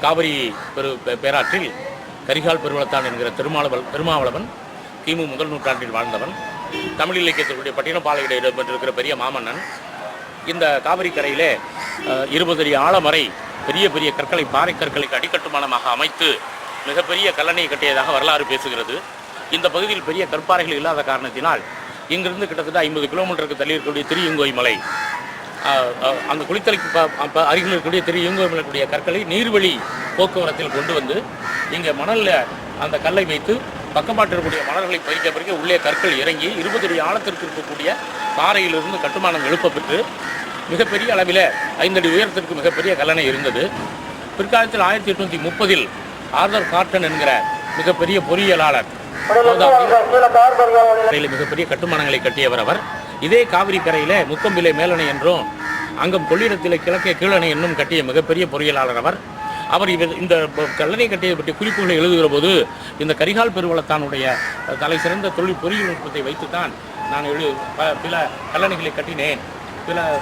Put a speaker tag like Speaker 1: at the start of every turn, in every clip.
Speaker 1: காவிரி பெரு பே- பேராற்றில் கரிகால் பெருவளத்தான் என்கிற திருமாவளவன் திருமாவளவன் கிமு முதல் நூற்றாண்டில் வாழ்ந்தவன். தமிழ் இலக்கியத்தினுடைய பட்டினப்பாளையிட இடம்பெற்றிருக்கிற பெரிய மாமன்னன். இந்த காவிரி கரையிலே இருபது அடி ஆழமறை பெரிய பெரிய கற்களை பாறை கற்களுக்கு அடிக்கட்டுமானமாக அமைத்து மிகப்பெரிய கல்லணையை கட்டியதாக வரலாறு பேசுகிறது. இந்த பகுதியில் பெரிய கற்பாறைகள் இல்லாத காரணத்தினால் இங்கிருந்து கிட்டத்தட்ட ஐம்பது கிலோமீட்டருக்கு தள்ளி இருக்கக்கூடிய திருயங்கோய் மலை அந்த குளித்தலைக்கு அருகில் இருக்கக்கூடிய திரியங்கோய் மலை கூடிய கற்களை நீர்வழி போக்குவரத்தில் கொண்டு வந்து இங்கே மணலில் அந்த கல்லை வைத்து பக்கமாட்டு இருக்கக்கூடிய மணல்களை பறிக்க பறிக்க உள்ளே கற்கள் இறங்கி இருபது அடி ஆழத்திற்கு இருக்கக்கூடிய பாறையிலிருந்து கட்டுமானம் எழுப்பப்பெற்று மிகப்பெரிய அளவில் ஐந்தடி உயரத்திற்கு மிகப்பெரிய கல்லணை இருந்தது. பிற்காலத்தில் ஆயிரத்தி எட்நூற்றி முப்பதில் ஆர்தர் கார்டன் என்கிற மிகப்பெரிய பொறியியலாளர் கரையில் மிகப்பெரிய கட்டுமானங்களை கட்டியவர் அவர். இதே காவிரி கரையில முக்கம்பிலை மேலணை என்றும் அங்கம் கொள்ளிடத்தில் கிழக்கே கீழணை என்னும் கட்டிய மிகப்பெரிய பொறியியலாளர் அவர். அவர் இவர் இந்த கல்லணை கட்டிய பற்றிய குறிப்புகளை எழுதுகிற போது இந்த கரிகால் பெருவளத்தானுடைய தலை சிறந்த தொழில் பொறியியல் வைத்து வைத்துத்தான் நான் எழு ப- பல கல்லணைகளை கட்டினேன். சில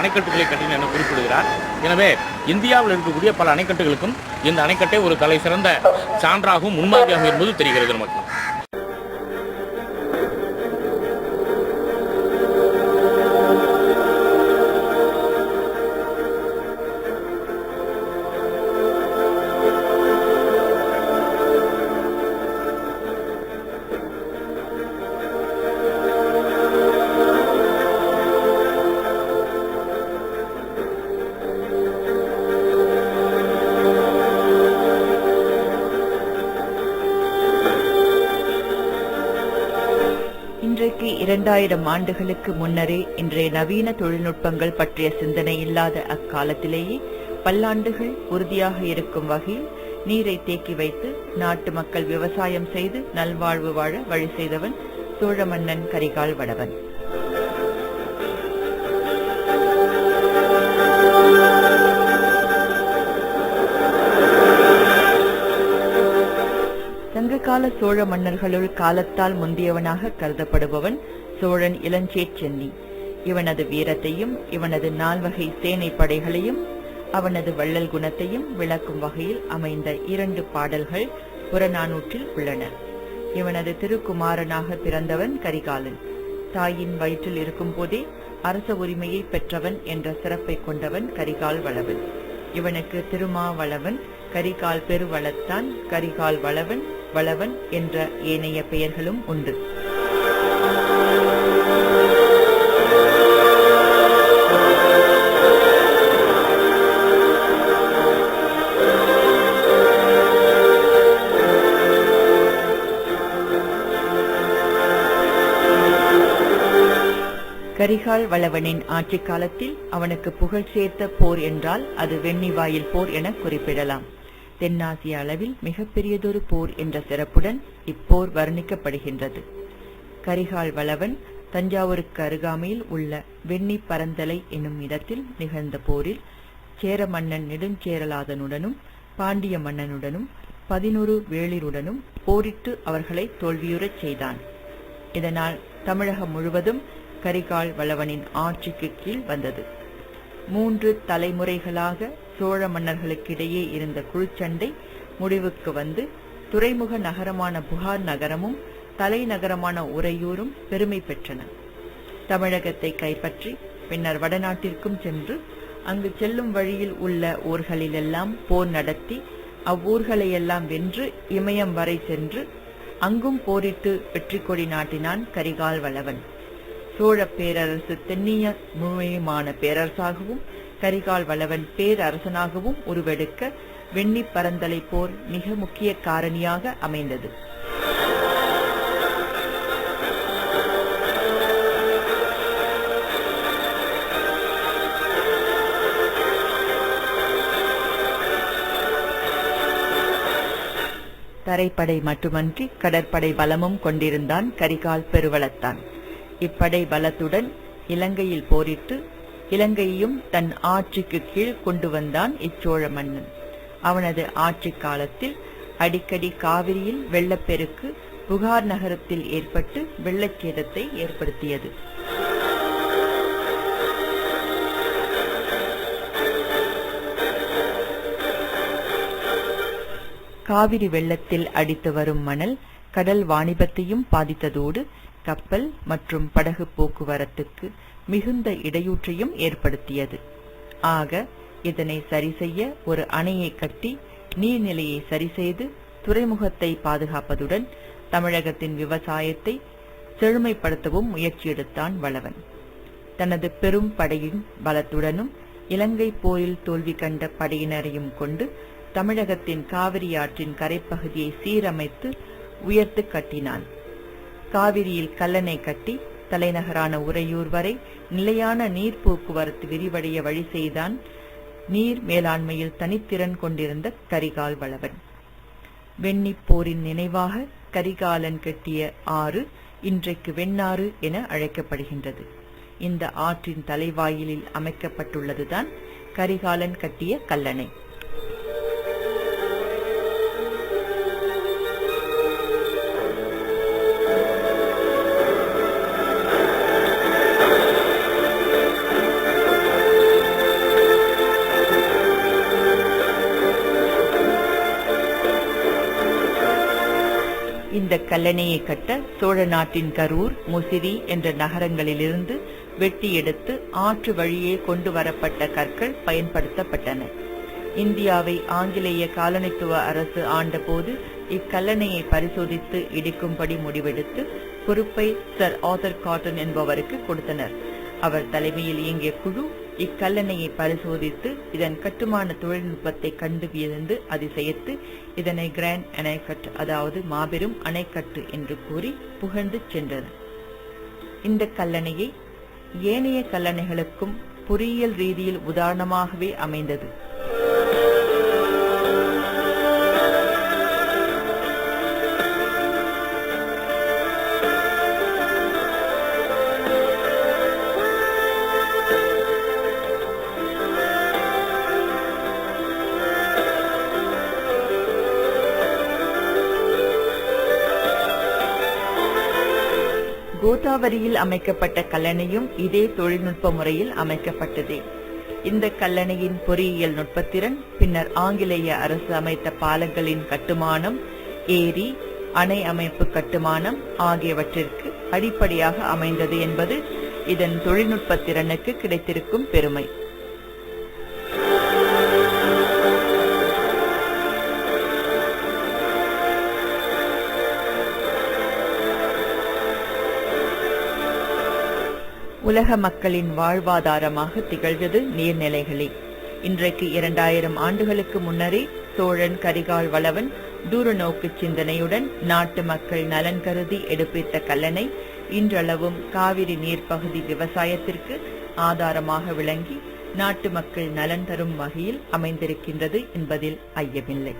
Speaker 1: அணைக்கட்டுகளை கட்டினேன் என குறிப்பிடுகிறார். எனவே இந்தியாவில் இருக்கக்கூடிய பல அணைக்கட்டுகளுக்கும் இந்த அணைக்கட்டை ஒரு தலை சிறந்த சான்றாகவும் முன்மாதிரியாகவும் என்பது தெரிகிறது நமக்கு.
Speaker 2: இரண்டாயிரம் ஆண்டுகளுக்கு முன்னரே இன்றைய நவீன தொழில்நுட்பங்கள் பற்றிய சிந்தனை இல்லாத அக்காலத்திலேயே பல்லாண்டுகள் உறுதியாக இருக்கும் வகையில் நீரை தேக்கி வைத்து நாட்டு மக்கள் விவசாயம் செய்து நல்வாழ்வு வாழ வழி செய்தவன் சோழ மன்னன் கரிகால் வடவன். சங்ககால சோழ மன்னர்களுள் காலத்தால் முந்தியவனாக கருதப்படுபவன் சோழன் இளஞ்சேட் சென்னி. இவனது வீரத்தையும் இவனது நால்வகை சேனை படைகளையும் அவனது வள்ளல் குணத்தையும் விளக்கும் வகையில் அமைந்த இரண்டு பாடல்கள் புறநானூற்றில் உள்ளன. இவனது திருக்குமாரனாக பிறந்தவன் கரிகாலன். தாயின் வயிற்றில் இருக்கும் போதே அரச உரிமையை பெற்றவன் என்ற சிறப்பை கொண்டவன் கரிகால் வளவன். இவனுக்கு திருமாவளவன் கரிகால் பெருவளத்தான் கரிகால் வளவன் வளவன் என்ற ஏனைய பெயர்களும் உண்டு. கரிகால் வளவனின் ஆட்சி காலத்தில் அவனுக்கு புகழ் சேர்த்த போர் என்றால் அது வெண்ணிவாயில் போர் என குறிப்பிடலாம். தென்னாசிய அளவில் மிகப்பெரியதொரு போர் என்ற சிறப்புடன் இப்போர் வர்ணிக்கப்படுகின்றது. கரிகால் வளவன் தஞ்சாவூருக்கு அருகாமையில் உள்ள வெண்ணி பரந்தலை என்னும் இடத்தில் நிகழ்ந்த போரில் சேர மன்னன் நெடுஞ்சேரலாதனுடனும் பாண்டிய மன்னனுடனும் பதினொரு வேளிருடனும் போரிட்டு அவர்களை தோல்வியுறச் செய்தான். இதனால் தமிழகம் முழுவதும் கரிகால் வளவனின் ஆட்சிக்கு கீழ் வந்தது. மூன்று தலைமுறைகளாக சோழ மன்னர்களுக்கிடையே இருந்த குழுச்சண்டை முடிவுக்கு வந்து துறைமுக நகரமான புகார் நகரமும் தலைநகரமான உறையூரும் பெருமை பெற்றன. தமிழகத்தை கைப்பற்றி பின்னர் வடநாட்டிற்கும் சென்று அங்கு செல்லும் வழியில் உள்ள ஊர்களிலெல்லாம் போர் நடத்தி அவ்வூர்களையெல்லாம் வென்று இமயம் வரை சென்று அங்கும் போரிட்டு வெற்றி கொடி நாட்டினான் கரிகால் வளவன் சோழ பேரரசு தென்னிய முழுமையுமான பேரரசாகவும் கரிகால் வளவன் பேரரசனாகவும் உருவெடுக்க வெண்ணி பரந்தலை போர் மிக முக்கிய காரணியாக அமைந்தது. தரைப்படை மட்டுமன்றி கடற்படை பலமும் கொண்டிருந்தான் கரிகால் பெருவளத்தான். இப்படை பலத்துடன் இலங்கையில் போரிட்டு இலங்கையையும் தன் ஆட்சிக்கு கீழ் கொண்டு வந்தான் இச்சோழ மன்னன் அவனது ஆட்சி காலத்தில் அடிக்கடி காவிரியில் வெள்ளப்பெருக்கு புகார் நகரத்தில் ஏற்பட்டு வெள்ளச்சேதத்தை ஏற்படுத்தியது. காவிரி வெள்ளத்தில் அடித்து வரும் மணல் கடல் வாணிபத்தையும் பாதித்ததோடு கப்பல் மற்றும் படகு போக்குவரத்துக்கு மிகுந்த இடையூற்றையும் ஏற்படுத்தியது. ஆக இதனை சரிசெய்ய ஒரு அணையை கட்டி நீர்நிலையை சரிசெய்து துறைமுகத்தை பாதுகாப்பதுடன் தமிழகத்தின் விவசாயத்தை செழுமைப்படுத்தவும் முயற்சி எடுத்தான் வளவன் தனது பெரும் படையின் பலத்துடனும் இலங்கை போரில் தோல்வி கண்ட படையினரையும் கொண்டு தமிழகத்தின் காவிரி ஆற்றின் கரைப்பகுதியை சீரமைத்து உயர்த்து கட்டினான். காவிரியில் கல்லணை கட்டி தலைநகரான உறையூர் வரை நிலையான நீர் போக்குவரத்து விரிவடைய வழி செய்தான் நீர் மேலாண்மையில் தனித்திறன் கொண்டிருந்த கரிகால் வளவன். வெண்ணிப் போரின் நினைவாக கரிகாலன் கட்டிய ஆறு இன்றைக்கு வெண்ணாறு என அழைக்கப்படுகின்றது. இந்த ஆற்றின் தலைவாயிலில் அமைக்கப்பட்டுள்ளதுதான் கரிகாலன் கட்டிய கல்லணை. இந்த கல்லணையை கட்ட சோழ நாட்டின் கரூர் முசிறி என்ற நகரங்களிலிருந்து வெட்டி எடுத்து ஆற்று வழியே கொண்டு வரப்பட்ட கற்கள் பயன்படுத்தப்பட்டன. இந்தியாவை ஆங்கிலேய காலனித்துவ அரசு ஆண்டபோது இக்கல்லணையை பரிசோதித்து இடிக்கும்படி முடிவெடுத்து பொறுப்பை சர் ஆதர் காட்டன் என்பவருக்கு கொடுத்தனர். அவர் தலைமையில் இயங்கிய குழு இக்கல்லணையை பரிசோதித்து இதன் கட்டுமான தொழில்நுட்பத்தை கண்டு வியந்து அதிசயத்து இதனை கிராண்ட் அணைக்கட்டு அதாவது மாபெரும் அணைக்கட்டு என்று கூறி புகழ்ந்து சென்றனர் இந்த கல்லணையை ஏனைய கல்லணைகளுக்கும் பொறியியல் ரீதியில் உதாரணமாகவே அமைந்தது. கோதாவரியில் அமைக்கப்பட்ட கல்லணையும் இதே தொழில்நுட்ப முறையில் அமைக்கப்பட்டதே. இந்த கல்லணையின் பொறியியல் நுட்பத்திறன் பின்னர் ஆங்கிலேய அரசு அமைத்த பாலங்களின் கட்டுமானம் ஏரி அணை அமைப்பு கட்டுமானம் ஆகியவற்றிற்கு அடிப்படையாக அமைந்தது என்பது இதன் தொழில்நுட்ப திறனுக்கு கிடைத்திருக்கும் பெருமை. உலக மக்களின் வாழ்வாதாரமாக திகழ்வது நீர்நிலைகளே. இன்றைக்கு இரண்டாயிரம் ஆண்டுகளுக்கு முன்னரே சோழன் கரிகால் வளவன் தூரநோக்கு சிந்தனையுடன் நாட்டு மக்கள் நலன் கருதி எடுப்பித்த கல்லணை இன்றளவும் காவிரி நீர்ப்பகுதி விவசாயத்திற்கு ஆதாரமாக விளங்கி நாட்டு மக்கள் நலன் தரும் வகையில் அமைந்திருக்கின்றது என்பதில் ஐயமில்லை.